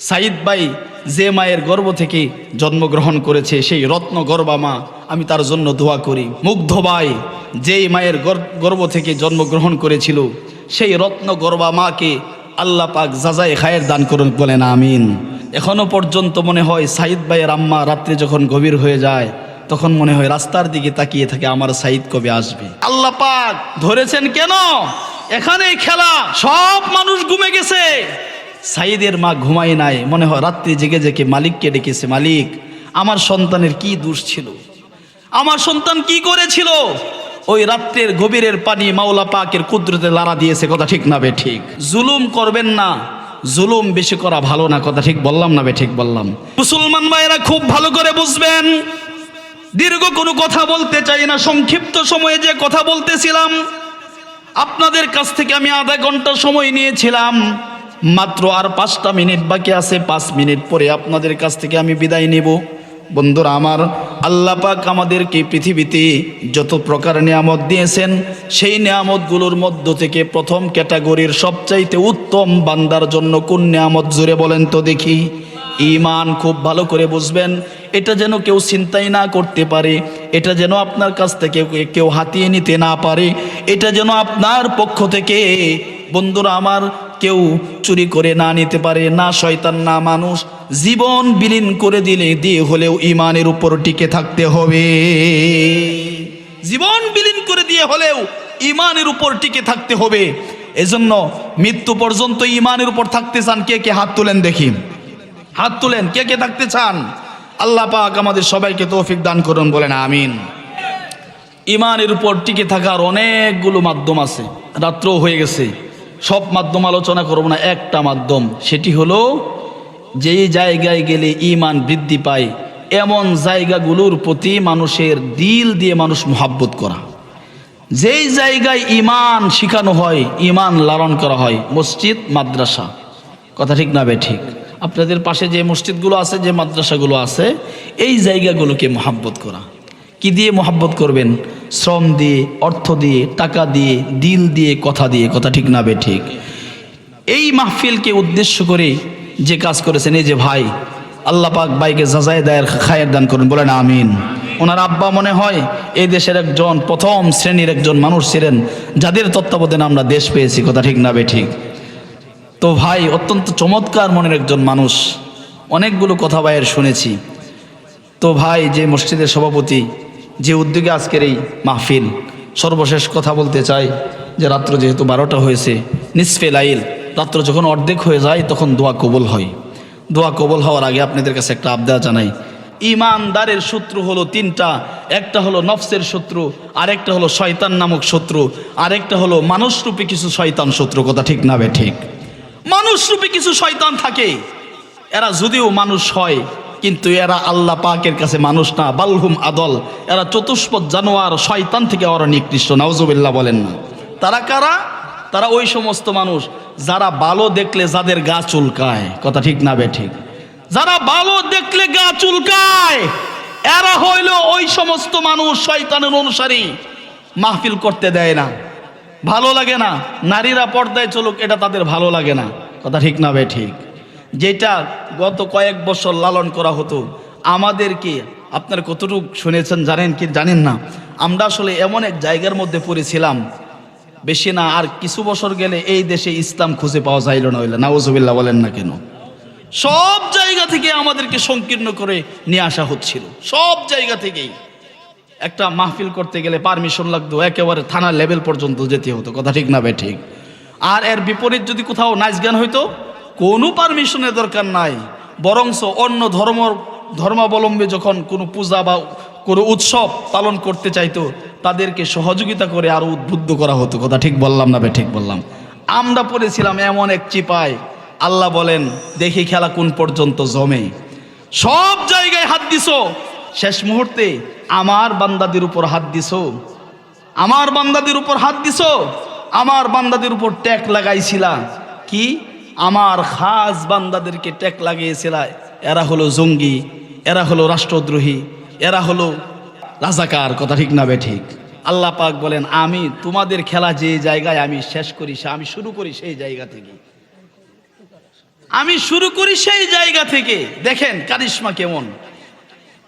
সাইদ ভাই যে মায়ের গর্ব থেকে জন্মগ্রহণ করেছে, সেই রত্ন গর্বা মা, আমি তার জন্য দোয়া করি। মুগ্ধ ভাই যেই মায়ের গর্ব থেকে জন্মগ্রহণ করেছিল, সেই রত্ন গর্বা মাকে আল্লাহ পাক যাজাই খায়ের দান করুন বলেন, আমিন। এখনও পর্যন্ত মনে হয় সাইদ ভাইয়ের আম্মা রাত্রে যখন গভীর হয়ে যায়, তখন মনে হয় রাস্তার দিকে তাকিয়ে থাকে আমার সাইদ কবে আসবে। আল্লাহ পাক, ধরেছেন কেন? এখানে খেলা, সব মানুষ ঘুমে গেছে। সাইদের মা ঘুমায় নাই। মনে হয় রাত্রি জেগে জেগে মালিককে ডেকেছে, মালিক, আমার সন্তানের কি দোষ ছিল? আমার সন্তান কি করেছিল? ওই রাত্রের গভীরের পানি মাওলা পাকের কুদরতে লাড়া দিয়েছে, কথা ঠিক না বে ঠিক। জুলুম করবেন না, জুলুম বেশি করা ভালো না, কথা ঠিক বললাম না বে ঠিক বললাম। মুসলমান ভাইরা খুব ভালো করে বুঝবেন, দীর্ঘ কোনো কথা বলতে চাই না, সংক্ষিপ্ত সময়ে যে কথা বলতেছিলাম, আপনাদের কাছ থেকে আমি আধা ঘণ্টা সময় নিয়েছিলাম। মাত্র আর পাঁচটা মিনিট বাকি আছে, পাঁচ মিনিট পরে আপনাদের কাছ থেকে আমি বিদায় নেব। বন্ধুরা, আমার আল্লাহ পাক আমাদেরকে পৃথিবীতে যত প্রকার নিয়ামত দিয়েছেন, সেই নিয়ামতগুলোর মধ্য থেকে প্রথম ক্যাটাগরির সবচাইতে উত্তম বান্দার জন্য কোন নিয়ামত জুড়ে বলেন তো দেখি। ইমান খুব ভালো করে বুঝবেন, এটা যেন কেউ চিন্তাই না করতে পারে, এটা যেন আপনার কাছ থেকে কেউ হাতিয়ে নিতে না পারে, এটা যেন আপনার পক্ষ থেকে। বন্ধুরা, আমার কেউ চুরি করে না নিতে পারে, না শয়তান, না মানুষ। জীবন বিলীন করে দিলে দিয়ে হলেও ইমানের উপর টিকে থাকতে হবে। জীবন বিলীন করে দিয়ে হলেও ইমানের উপর টিকে থাকতে হবে। এজন্য মৃত্যু পর্যন্ত ইমানের উপর থাকতে চান কে কে? হাত তুলেন দেখি। হাত তুলেন। কে কে থাকতে চান? আল্লাহ পাক আমাদের সবাইকে তৌফিক দান করুন, বলেন আমিন। ইমানের উপর টিকে থাকার অনেকগুলো মাধ্যম আছে। রাত্রও হয়ে গেছে। সব মাধ্যম আলোচনা করব না, একটা মাধ্যম। সেটি হলো যেই জায়গায় গেলে ইমান বৃদ্ধি পায়, এমন জায়গাগুলোর প্রতি মানুষের দিল দিয়ে মানুষ মোহাব্বত করা। যেই জায়গায় ইমান শিখানো হয় ইমান লালন করা হয়, মসজিদ, মাদ্রাসা। কথা ঠিক না বে ঠিক? আপনাদের পাশে যে মসজিদগুলো আছে, যে মাদ্রাসাগুলো আছে, এই জায়গাগুলোকে মোহাব্বত করা। কি দিয়ে মোহাব্বত করবেন? শ্রম দিয়ে, অর্থ দিয়ে, টাকা দিয়ে, দিল দিয়ে, কথা দিয়ে, কথা ঠিক না ঠিক। এই মাহফিলকে উদ্দেশ্য করে যে কাজ করেছেন, এই যে ভাই, আল্লাহ পাক ভাইকে যাজাই দায়ের খায়ের দান করুন, বলেন আমিন। ওনার আব্বা মনে হয় এই দেশের একজন প্রথম শ্রেণির একজন মানুষ ছিলেন, যাদের তত্ত্বাবধানে আমরা দেশ পেয়েছি, কথা ঠিক না ঠিক। তো ভাই, অত্যন্ত চমৎকার মনের একজন মানুষ, অনেকগুলো কথা ভাইয়ের শুনেছি। তো ভাই, যে মসজিদের সভাপতি যে উদ্যোগে আজকের এই মাহফিল, সর্বশেষ কথা বলতে চাই যে রাত্র যেহেতু বারোটা হয়েছে, নিসফে লাইল, রাত্র যখন অর্ধেক হয়ে যায় তখন দোয়া কবুল হয়। দোয়া কবল হওয়ার আগে আপনাদের কাছে একটা আবদার জানাই। ইমানদারের শত্রু হলো তিনটা, একটা হলো নফসের শত্রু, আরেকটা হলো শয়তান নামক শত্রু, আরেকটা হলো মানুষরূপী কিছু শয়তান শত্রু, কথা ঠিক না বে ঠিক? মানুষরূপী কিছু শয়তান থাকে। এরা যদিও মানুষ হয় কিন্তু এরা আল্লাহ পাকের কাছে মানুষ না, বালহুম আদল। এরা চতুষ্পদ জানোয়ার, শয়তান থেকে ওরা নিকৃষ্ট, নাউজুবিল্লাহ বলেন না। তারা কারা? তারা ওই সমস্ত মানুষ যারা ভালো দেখলে যাদের গা চুলকায়। কথা ঠিক না বে ঠিক? যারা ভালো দেখলে গা চুলকায়, এরা হইল ওই সমস্ত মানুষ শয়তানের অনুসারী। মাহফিল করতে দেয় না। ভালো লাগে না? নারীরা পর্দায় চলুক, এটা তাদের ভালো লাগে না। কথা ঠিক না বে ঠিক? যেটা গত কয়েক বছর লালন করা হতো, আমাদেরকে আপনার কতটুকু শুনেছেন জানেন কি জানেন না? আমরা আসলে এমন এক জায়গার মধ্যে পড়েছিলাম, বেশি না, আর কিছু বছর গেলে এই দেশে ইসলাম খুঁজে পাওয়া যাইল না হইলে, নাউজুবিল্লাহ বলেন না কেন? সব জায়গা থেকে আমাদেরকে সংকীর্ণ করে নিয়ে আসা হচ্ছিল, সব জায়গা থেকেই। একটা মাহফিল করতে গেলে পারমিশন লাগতো, একেবারে থানা লেভেল পর্যন্ত যেতে হতো, কথা ঠিক না বে ঠিক। আর এর বিপরীত যদি কোথাও নাচ গান হইতো কোনো পারমিশনের দরকার নাই। বরংস অন্য ধর্ম, ধর্মাবলম্বী যখন কোনো পূজা বা কোনো উৎসব পালন করতে চাইতো, তাদেরকে সহযোগিতা করে আরও উদ্বুদ্ধ করা হতো। কথা ঠিক বললাম না বে, ঠিক বললাম। আমরা পড়েছিলাম এমন এক চিপায়। আল্লাহ বলেন, দেখি খেলা কোন পর্যন্ত জমে। সব জায়গায় হাত দিছো। শেষ মুহূর্তে আমার বান্দাদের উপর হাত দিছো। আমার বান্দাদের উপর হাত দিছো। আমার বান্দাদের উপর ট্যাক লাগাইছিলা। কি? আমার খাস বান্দাদেরকে ট্যাক লাগিয়েছিলা। এরা হলো জঙ্গি, এরা হলো রাষ্ট্রদ্রোহী, এরা হলো রাজাকার, কথা ঠিক না ঠিক। আল্লাহ পাক বলেন, আমি তোমাদের খেলা যে জায়গায় আমি শেষ করি আমি শুরু করি সেই জায়গা থেকে। আমি শুরু করি সেই জায়গা থেকে। দেখেন কারিশ্মা কেমন।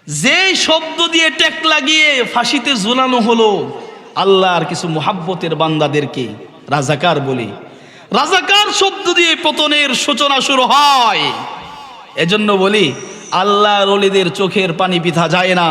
যে শব্দ দিয়ে টেক লাগিয়ে ফাঁসিতে ঝুলানো হলো, আল্লাহর কিছু মোহাব্বতের বান্দাদেরকে রাজাকার বলি রাজাকার শব্দ দিয়ে পতনের সূচনা শুরু হয়। এজন্য বলি, আল্লাহর অলিদের চোখের পানি পিঠা যায় না।